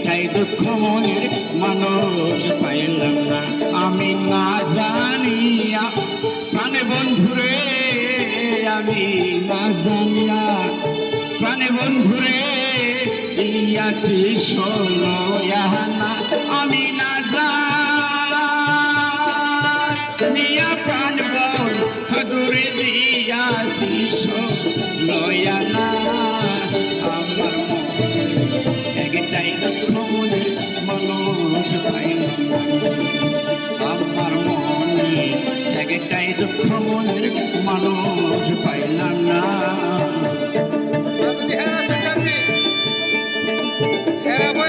একটাই দুঃখ মনের মানুষ পাইলাম না। আমি না জানিয়া, প্রাণে বন্ধুরে, আমি না জানিয়া, প্রাণে বন্ধুরে, দিয়াছি ইয়াহানা, আমি না পাইলাম না। আমার মনে একটাই দুঃখ না সেরা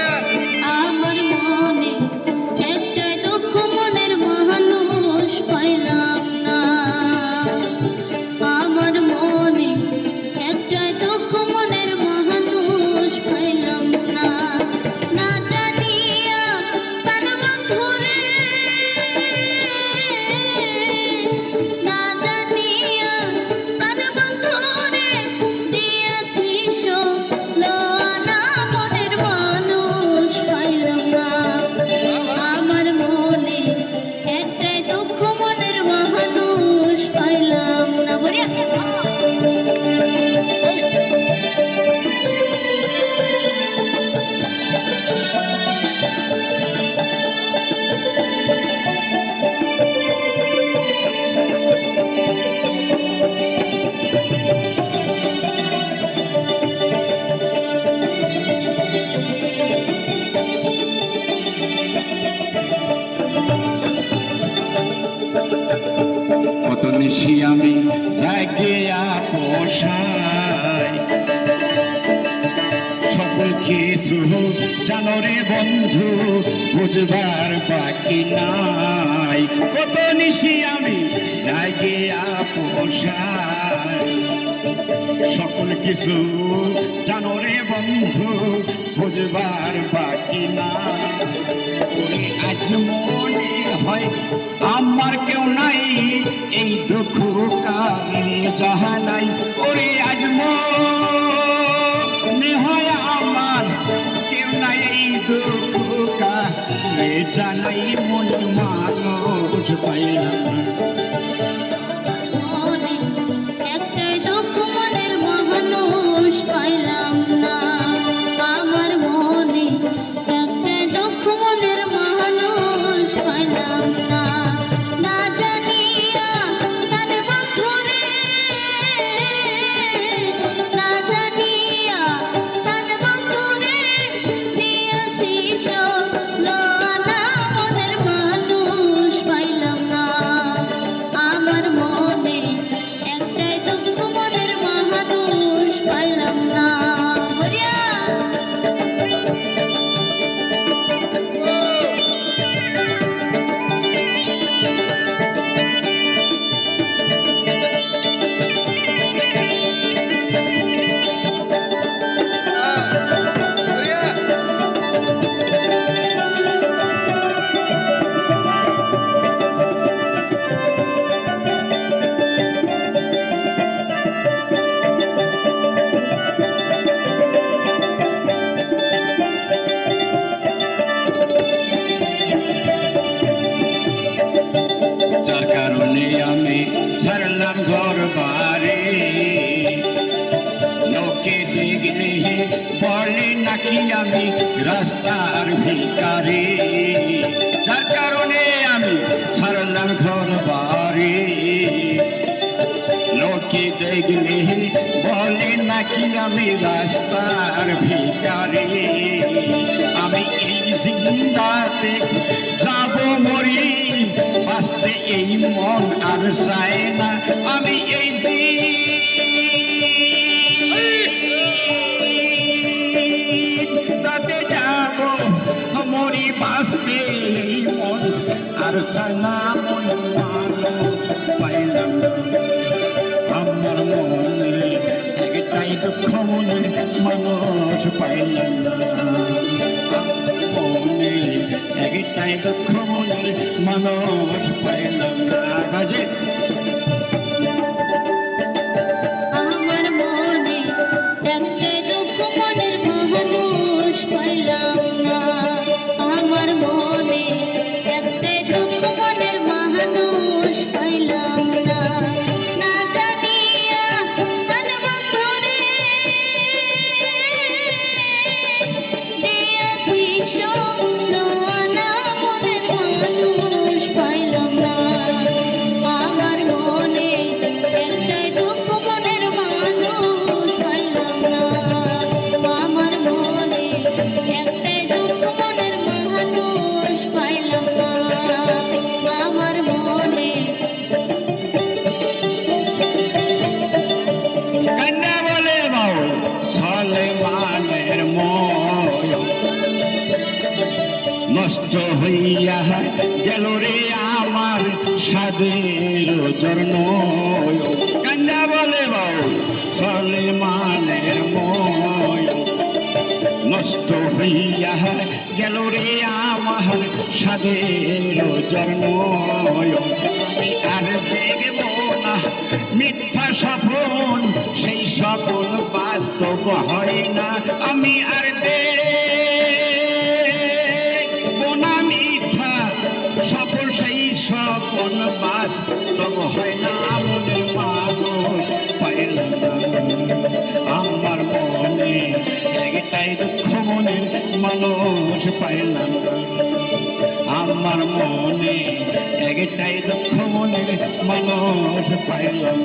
জানো রে বন্ধু, বুঝবার বাকি নাই। কত নিশি আমি জাগিয়া পোষাই সকল কিছু জানো রে বন্ধু, বুঝবার বাকি না ওরে আজ মনে হয় আমার কেউ নাই, এই দুঃখ কারে যাহা নাই। ওরে মনে মানুষ পাইলাম রাস্তার ভিকারি। যার কারণে আমি ছাড়লাম ঘর বাড়ি। লোকে দেখলে বলে, নাকি আমি রাস্তার ভিকারি? আমি এই জিন্দাতে যাব মরি। বাঁচতে এই মন আর চায় না। আমি এই জিন্দাতে আর সালাম পাইলাম। আমার মনে একটাই দুঃখ মনে মানুষ পাইলাম মনে একটাই দুঃখ মনে মানুষ পাইলাম সাদের জর্ণ কান্না বলে বাউ চলে মানের ময়। নষ্ট হইয়া গেল রে আমার সাদের আমি আর দেখব না মিথ্যা স্বপন, সেই স্বপন বাস্তব হয় না। আমি আর দেখব স্বপন বাস্তব হয় না মনের মানুষ পাইলাম আমার মনে, একটাই দুঃখ মনের মানুষ। পাইলাম আমার মনে, একটাই দুঃখ মনের মানুষ। পাইলাম